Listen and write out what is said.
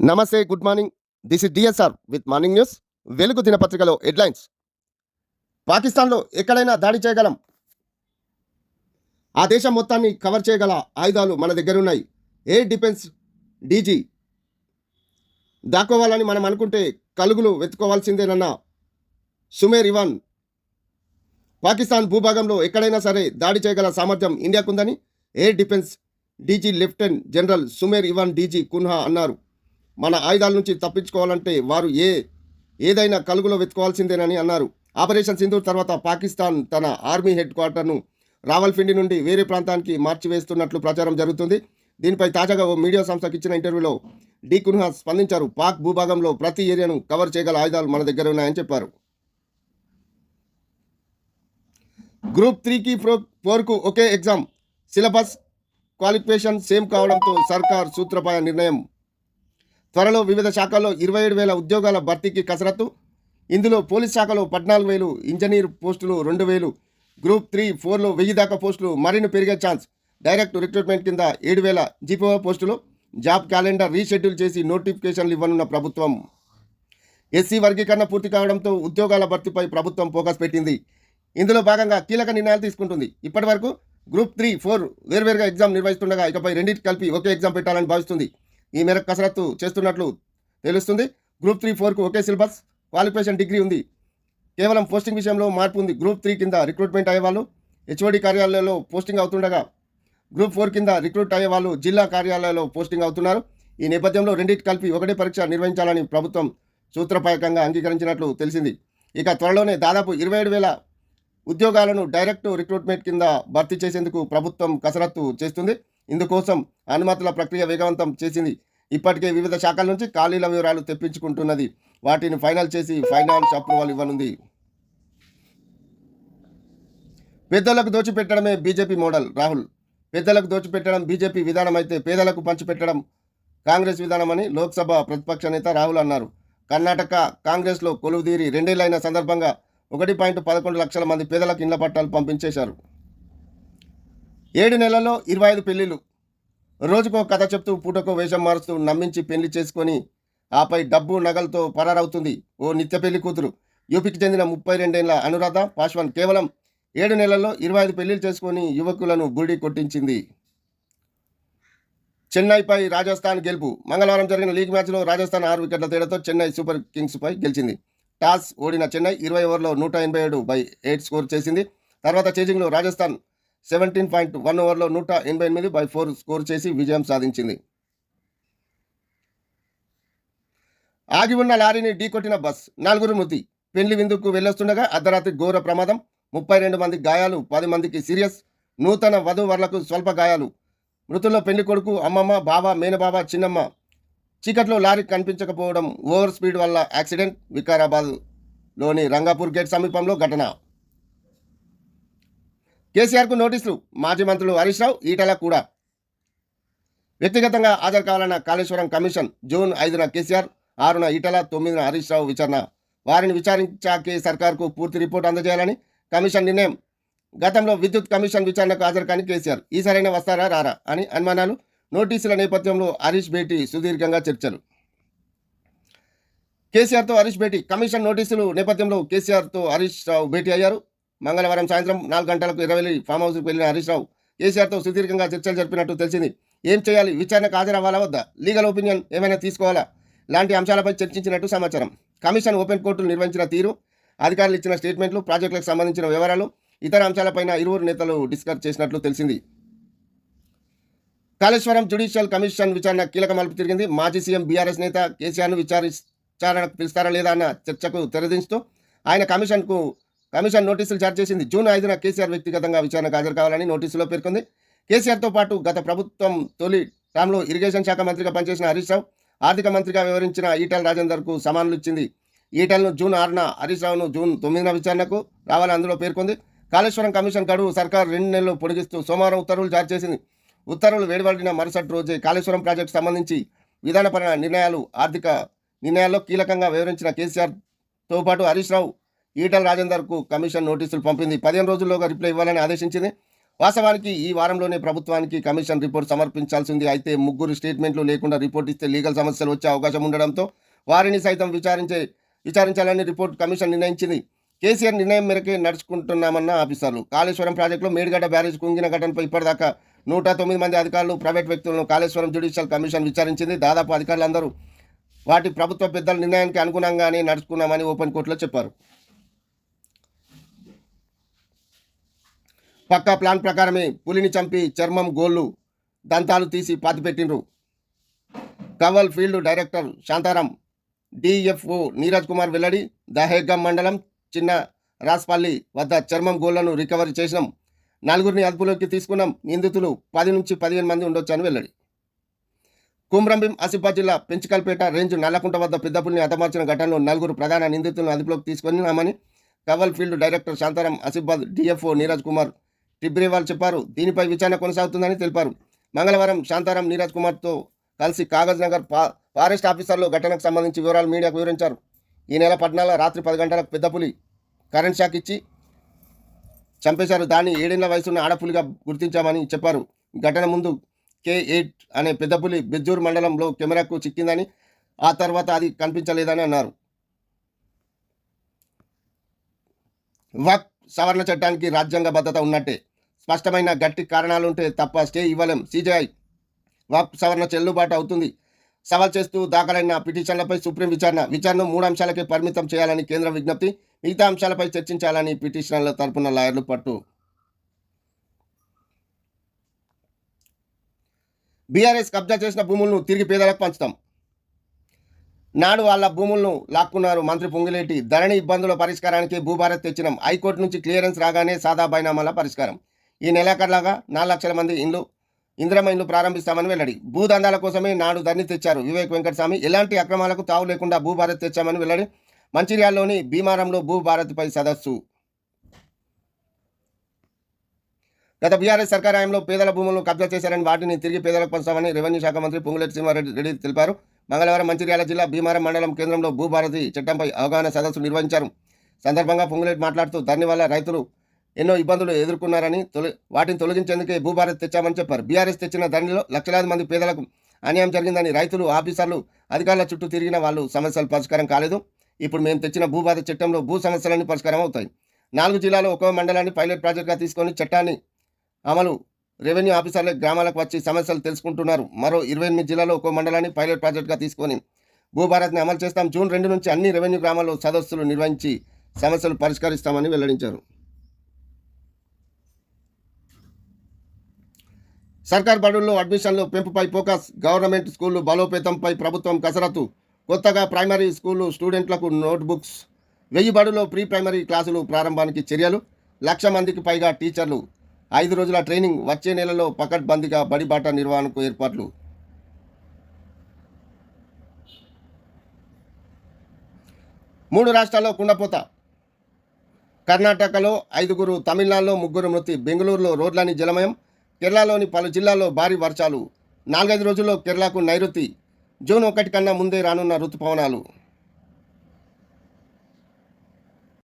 నమస్తే good morning. This is DSR with morning news Velugu దినపత్రికలో headlines. పాకిస్తాన్లో ఎక్కడైనా దాడి చేయగలం? ఆ దేశం మొత్తాన్ని కవర్ చేయగల ఆయుధాలు మన దగ్గర ఉన్నాయి ఎయిర్ డిఫెన్స్ డీజీ దాక్కోవాలని మనం అనుకుంటే కలుగులు వెతుకోవాల్సిందేనన్న సుమేర్ ఇవాన్. పాకిస్తాన్ భూభాగంలో ఎక్కడైనా సరే దాడి చేయగల సామర్థ్యం ఇండియాకుందని air defence DG lieutenant general Sumer Ivan DG Cunha అన్నారు. మన ఆయుధాల నుంచి తప్పించుకోవాలంటే వారు ఏ ఏదైనా కలుగులో వెతుకోవాల్సిందేనని అన్నారు. ఆపరేషన్ సింధూర్ తర్వాత పాకిస్తాన్ తన ఆర్మీ హెడ్ క్వార్టర్ను రావల్పిండి నుండి వేరే ప్రాంతానికి మార్చివేస్తున్నట్లు ప్రచారం జరుగుతుంది. దీనిపై తాజాగా ఓ మీడియా సంస్థకు ఇచ్చిన ఇంటర్వ్యూలో డి. కున్హా స్పందించారు. పాక్ భూభాగంలో ప్రతి ఏరియాను కవర్ చేయగల ఆయుధాలు మన దగ్గర ఉన్నాయని చెప్పారు. గ్రూప్ త్రీకి ఫో ఫోర్కు ఒకే ఎగ్జామ్. సిలబస్ క్వాలిఫికేషన్ సేమ్ కావడంతో సర్కార్ సూత్రపాయ నిర్ణయం త్వరలో వివిధ శాఖల్లో ఇరవై ఏడు వేల ఉద్యోగాల భర్తీకి కసరత్తు. ఇందులో పోలీస్ శాఖలో పద్నాలుగు వేలు ఇంజనీర్ పోస్టులు రెండు వేలు గ్రూప్ త్రీ ఫోర్లో వెయ్యి దాకా పోస్టులు మరిన్ని పెరిగే ఛాన్స్. డైరెక్ట్ రిక్రూట్మెంట్ కింద ఏడు వేల జీపీఓ పోస్టులు. జాబ్ క్యాలెండర్ రీషెడ్యూల్ చేసి నోటిఫికేషన్లు ఇవ్వనున్న ప్రభుత్వం. ఎస్సీ వర్గీకరణ పూర్తి కావడంతో ఉద్యోగాల భర్తీపై ప్రభుత్వం ఫోకస్ పెట్టింది. ఇందులో భాగంగా కీలక నిర్ణయాలు తీసుకుంటుంది. ఇప్పటి వరకు గ్రూప్ త్రీ ఫోర్ వేర్వేరుగా ఎగ్జామ్ నిర్వహిస్తుండగా ఇకపై రెండింటి కలిపి ఒకే ఎగ్జామ్ పెట్టాలని భావిస్తుంది. ఈ మేరకు కసరత్తు చేస్తున్నట్లు తెలుస్తుంది. గ్రూప్ త్రీ ఫోర్కు ఒకే సిలబస్ క్వాలిఫికేషన్ డిగ్రీ ఉంది. కేవలం పోస్టింగ్ విషయంలో మార్పు ఉంది. గ్రూప్ త్రీ కింద రిక్రూట్మెంట్ అయ్యేవాళ్ళు హెచ్ఓడి కార్యాలయాల్లో పోస్టింగ్ అవుతుండగా గ్రూప్ ఫోర్ కింద రిక్రూట్ అయ్యే వాళ్ళు జిల్లా కార్యాలయాల్లో పోస్టింగ్ అవుతున్నారు. ఈ నేపథ్యంలో రెండింటి కలిపి ఒకటే పరీక్ష నిర్వహించాలని ప్రభుత్వం సూత్రపాయకంగా అంగీకరించినట్లు తెలిసింది. ఇక త్వరలోనే దాదాపు ఇరవై ఏడు వేల ఉద్యోగాలను డైరెక్ట్ రిక్రూట్మెంట్ కింద భర్తీ చేసేందుకు ప్రభుత్వం కసరత్తు చేస్తుంది. ఇందుకోసం అనుమతుల ప్రక్రియ వేగవంతం చేసింది. ఇప్పటికే వివిధ శాఖల నుంచి ఖాళీల వివరాలు తెప్పించుకుంటున్నది. వాటిని ఫైనల్ చేసి ఫైనాన్స్ అప్రూవల్ ఇవ్వనుంది. పెద్దలకు దోచిపెట్టడమే బీజేపీ మోడల్ రాహుల్. పెద్దలకు దోచిపెట్టడం బీజేపీ విధానం అయితే పేదలకు పంచిపెట్టడం కాంగ్రెస్ విధానమని లోక్సభ ప్రతిపక్ష నేత రాహుల్ అన్నారు. కర్ణాటక కాంగ్రెస్లో కొలువుదీరి రెండేళ్ళైన సందర్భంగా ఒకటి పాయింట్ పదకొండు లక్షల మంది పేదలకు ఇళ్ళ పట్టాలు పంపించేశారు. ఏడు నెలల్లో ఇరవై ఐదు పెళ్ళిళ్ళు రోజుకో కథ చెప్తూ పూటకో వేషం మారుస్తూ నమ్మించి పెళ్ళి చేసుకొని ఆపై డబ్బు నగలతో పరారవుతుంది ఓ నిత్య పెళ్ళి కూతురు. యూపీకి చెందిన ముప్పై రెండేళ్ళ అనురాధ పాశ్వాన్ కేవలం ఏడు నెలల్లో ఇరవై ఐదు పెళ్ళిళ్ళు చేసుకొని యువకులను గుడి కొట్టించింది. చెన్నైపై రాజస్థాన్ గెలుపు. మంగళవారం జరిగిన లీగ్ మ్యాచ్లో రాజస్థాన్ ఆరు వికెట్ల తేడాతో చెన్నై సూపర్ కింగ్స్పై గెలిచింది. టాస్ ఓడిన చెన్నై ఇరవై ఓవర్లో నూట ఎనభై ఏడు బై ఎయిట్ స్కోర్ చేసింది. తర్వాత చేజింగ్లో రాజస్థాన్ సెవెంటీన్ పాయింట్ వన్ ఓవర్లో నూట ఎనభై ఎనిమిది బై ఫోర్ స్కోర్ చేసి విజయం సాధించింది. ఆగి ఉన్న లారీని ఢీకొట్టిన బస్ నలుగురు మృతి. పెళ్ళి విందుకు వెళ్ళొస్తుండగా అర్ధరాత్రి ఘోర ప్రమాదం. ముప్పై రెండు మంది గాయాలు పది మందికి సీరియస్. నూతన వధూవరులకు స్వల్ప గాయాలు. మృతుల్లో పెళ్ళి కొడుకు అమ్మమ్మ బావ మేనబావ చిన్నమ్మ. చీకట్లో లారీ కనిపించకపోవడం ఓవర్ స్పీడ్ వల్ల యాక్సిడెంట్ వికారాబాద్లోని రంగాపూర్ గేట్ సమీపంలో ఘటన. కేసీఆర్కు నోటీసులు. మాజీ మంత్రులు హరీష్ రావు ఈటల కూడా. వ్యక్తిగతంగా హాజరు కావాలన్న కాళేశ్వరం కమిషన్ జూన్ ఐదున కేసీఆర్ ఆరున ఈటల తొమ్మిదిన హరీష్ రావు విచారణ. వారిని విచారించాకే సర్కార్కు పూర్తి రిపోర్ట్ అందజేయాలని కమిషన్ నిర్ణయం. గతంలో విద్యుత్ కమిషన్ విచారణకు హాజరు కాని కేసీఆర్ ఈసారైనా వస్తారా రారా? అని అనుమానాలు. నోటీసుల నేపథ్యంలో హరీష్ భేటీ సుదీర్ఘంగా చర్చలు. కేసీఆర్తో హరీష్ భేటీ. కమిషన్ నోటీసులు నేపథ్యంలో కేసీఆర్తో హరీష్ రావు భేటీ అయ్యారు. మంగళవారం సాయంత్రం నాలుగు గంటలకు ఇరవై ఫామ్ హౌస్కు వెళ్ళిన హరీష్ రావు కేసీఆర్తో సుదీర్ఘంగా చర్చలు జరిపినట్టు తెలిసింది. ఏం చేయాలి? విచారణకు హాజరవ్వాలా వద్దా? లీగల్ ఒపీనియన్ ఏమైనా తీసుకోవాలా? లాంటి అంశాలపై చర్చించినట్టు సమాచారం. కమిషన్ ఓపెన్ కోర్టులు నిర్వహించిన తీరు అధికారులు ఇచ్చిన స్టేట్మెంట్లు ప్రాజెక్టులకు సంబంధించిన వివరాలు ఇతర అంశాలపైన ఇరువురు నేతలు డిస్కస్ చేసినట్లు తెలిసింది. కాళేశ్వరం జ్యుడిషియల్ కమిషన్ విచారణ కీలక మలుపు తిరిగింది. మాజీ సీఎం బీఆర్ఎస్ నేత కేసీఆర్ను విచారి విచారణకు పిలుస్తారా లేదా అన్న చర్చకు తెరదించుతూ ఆయన కమిషన్కు కమిషన్ నోటీసులు జారీ చేసింది. జూన్ ఐదున కేసీఆర్ వ్యక్తిగతంగా విచారణకు హాజరు కావాలని నోటీసులో పేర్కొంది. కేసీఆర్తో పాటు గత ప్రభుత్వం తొలి టర్మ్లో ఇరిగేషన్ శాఖ మంత్రిగా పనిచేసిన హరీష్ రావు ఆర్థిక మంత్రిగా వివరించిన ఈటల రాజేందర్కు సమానులు ఇచ్చింది ఈటలను జూన్ ఆరున హరీష్ రావును జూన్ తొమ్మిదిన విచారణకు రావాలని అందులో పేర్కొంది. కాళేశ్వరం కమిషన్ గడువు సర్కార్ రెండు నెలలు పొడిగిస్తూ సోమవారం ఉత్తర్వులు జారీ చేసింది. ఉత్తర్వులు వేడిపడిన మరుసటి రోజే కాళేశ్వరం ప్రాజెక్టు సంబంధించి విధానపరమైన నిర్ణయాలు ఆర్థిక నిర్ణయాల్లో కీలకంగా వివరించిన కేసీఆర్తో పాటు హరీష్ రావు ఈటల రాజేందర్కు కమిషన్ నోటీసులు పంపింది. పదిహేను రోజుల్లోగా రిప్లై ఇవ్వాలని ఆదేశించింది. వాస్తవానికి ఈ వారంలోనే ప్రభుత్వానికి కమిషన్ రిపోర్ట్ సమర్పించాల్సింది. అయితే ముగ్గురు స్టేట్మెంట్లు లేకుండా రిపోర్ట్ ఇస్తే లీగల్ సమస్యలు వచ్చే అవకాశం ఉండడంతో వారిని సైతం విచారించే విచారించాలని రిపోర్ట్ కమిషన్ నిర్ణయించింది. కేసీఆర్ నిర్ణయం మేరకే నడుచుకుంటున్నామన్న ఆఫీసర్లు. కాళేశ్వరం ప్రాజెక్టులో మేడిగడ్డ బ్యారేజ్ కుంగిన ఘటనపై ఇప్పటిదాకా నూట తొమ్మిది మంది అధికారులు ప్రైవేట్ వ్యక్తులను కాళేశ్వరం జ్యుడిషియల్ కమిషన్ విచారించింది. దాదాపు అధికారులందరూ వాటి ప్రభుత్వ పెద్దల నిర్ణయానికి అనుగుణంగానే నడుచుకున్నామని ఓపెన్ కోర్టులో చెప్పారు. పక్కా ప్లాన్ ప్రకారమే పులిని చంపి చర్మం గోళ్ళు దంతాలు తీసి పాతిపెట్టిండ్రు. Kawal field director Shantaram DFO Neeraj Kumar వెల్లడి దహేగం మండలం చిన్న రాస్పల్లి వద్ద చర్మం గోళ్ళను రికవరీ చేసినాం. నలుగురిని అదుపులోకి తీసుకున్నాం. నిందితులు పది నుంచి పదిహేను మంది ఉండొచ్చని వెల్లడి. కుమ్రంభీం ఆసిఫాబాద్ జిల్లా పెంచికల్పేట రేంజ్ నల్లకుంట వద్ద పెద్దపుల్ని హతమార్చిన ఘటనలో నలుగురు ప్రధాన నిందితులను అదుపులోకి తీసుకున్నామని Kawal field director Shantaram Asifabad DFO Neeraj Kumar Tibrewal చెప్పారు దీనిపై విచారణ కొనసాగుతుందని తెలిపారు. మంగళవారం శాంతారాం నీరజ్ కుమార్తో కలిసి కాగజ్ నగర్ ఫా ఫారెస్ట్ ఆఫీసర్లు ఘటనకు సంబంధించి వివరాలు మీడియాకు వివరించారు. ఈ నెల పద్నాలుగు రాత్రి పది గంటలకు పెద్దపులి కరెంట్ షాక్ ఇచ్చి చంపేశారు. దాన్ని ఏడేళ్ళ వయసున్న ఆడపులిగా గుర్తించామని చెప్పారు. ఘటన ముందు కే ఎయిట్ అనే పెద్దపులి బెజ్జూర్ మండలంలో కెమెరాకు చిక్కిందని ఆ తర్వాత అది కనిపించలేదని అన్నారు. వక్ సవరణ చట్టానికి రాజ్యాంగ భద్రత ఉన్నట్టే స్పష్టమైన గట్టి కారణాలుంటే తప్ప స్టే ఇవ్వలేం. సిజేఐ వక్ సవరణ చెల్లుబాటు అవుతుంది. సవాల్ చేస్తూ దాఖలైన పిటిషన్లపై సుప్రీం విచారణ. విచారణ మూడు అంశాలకే పరిమితం చేయాలని కేంద్ర విజ్ఞప్తి. మిగతా అంశాలపై చర్చించాలని పిటిషనర్ల తరపున లాయర్లు పట్టు. బీఆర్ఎస్ కబ్జా చేసిన భూములను తిరిగి పేదలకు పంచుతాం. నాడు వాళ్ళ భూములను లాక్కున్నారు మంత్రి పొంగిలేటి. ధరణి ఇబ్బందుల పరిష్కారానికి భూభారత్ తెచ్చినాం. హైకోర్టు నుంచి క్లియరెన్స్ రాగానే సాదా బైనామాల పరిష్కారం. ఈ నెలాఖరులాగా నాలుగు లక్షల మంది ఇండ్లు ఇంద్రమ ఇండ్లు ప్రారంభిస్తామని వెల్లడి. భూదందాల కోసమే నాడు ధరణి తెచ్చారు వివేక్ వెంకటస్వామి. ఎలాంటి అక్రమాలకు తావు లేకుండా భూభారత్ తెచ్చామని వెల్లడి. మంచిర్యాల్లోని భీమారంలో భూభారత్పై సదస్సు. గత బీఆర్ఎస్ సర్కార్ హయాంలో పేదల భూములను కబ్జా చేశారని వాటిని తిరిగి పేదలకు పంచామని రెవెన్యూ శాఖ మంత్రి పొంగులేటి సింహారెడ్డి రెడ్డి తెలిపారు. మంగళవారం మంచిర్యాల జిల్లా భీమారం మండలం కేంద్రంలో భూభారతి చట్టంపై అవగాహన సదస్సు నిర్వహించారు. సందర్భంగా పొంగులేటి మాట్లాడుతూ దాని వల్ల రైతులు ఎన్నో ఇబ్బందులు ఎదుర్కొన్నారని తొలి వాటిని తొలగించేందుకే భూభారత్ తెచ్చామని చెప్పారు. బీఆర్ఎస్ తెచ్చిన ధరణిలో లక్షలాది మంది పేదలకు అన్యాయం జరిగిందని రైతులు ఆఫీసర్లు అధికారుల చుట్టూ తిరిగిన వాళ్ళు సమస్యలు పరిష్కారం కాలేదు. ఇప్పుడు మేము తెచ్చిన భూభారత చట్టంలో భూ సమస్యలన్నీ పరిష్కారం అవుతాయి. నాలుగు జిల్లాలో ఒక్కో మండలాన్ని పైలట్ ప్రాజెక్టుగా తీసుకొని చట్టాన్ని అమలు రెవెన్యూ ఆఫీసర్లు గ్రామాలకు వచ్చి సమస్యలు తెలుసుకుంటున్నారు. మరో ఇరవై ఎనిమిది జిల్లాలో ఒక్కో మండలాన్ని పైలట్ ప్రాజెక్టుగా తీసుకొని భూభారత్ని అమలు చేస్తాం. జూన్ రెండు నుంచి అన్ని రెవెన్యూ గ్రామాల్లో సదస్సులు నిర్వహించి సమస్యలు పరిష్కరిస్తామని వెల్లడించారు. సర్కార్ బడుల్లో అడ్మిషన్లు పెంపుపై ఫోకస్ గవర్నమెంట్ స్కూళ్ళు బలోపేతంపై ప్రభుత్వం కసరత్తు. కొత్తగా ప్రైమరీ స్కూలు స్టూడెంట్లకు నోట్బుక్స్. వెయ్యి బడులో ప్రీ ప్రైమరీ క్లాసులు ప్రారంభానికి చర్యలు. లక్ష మందికి పైగా టీచర్లు. ఐదు రోజుల ట్రైనింగ్ వచ్చే నెలలో పకడ్బందీగా బడిబాట నిర్వహణకు ఏర్పాట్లు. మూడు రాష్ట్రాల్లో కుండపోత. కర్ణాటకలో ఐదుగురు తమిళనాడులో ముగ్గురు మృతి. బెంగళూరులో రోడ్లని జలమయం. కేరళలోని పలు జిల్లాల్లో భారీ వర్షాలు. నాలుగైదు రోజుల్లో కేరళకు నైరుతి. జూన్ ఒకటి కన్నా ముందే రానున్న రుతుపవనాలు.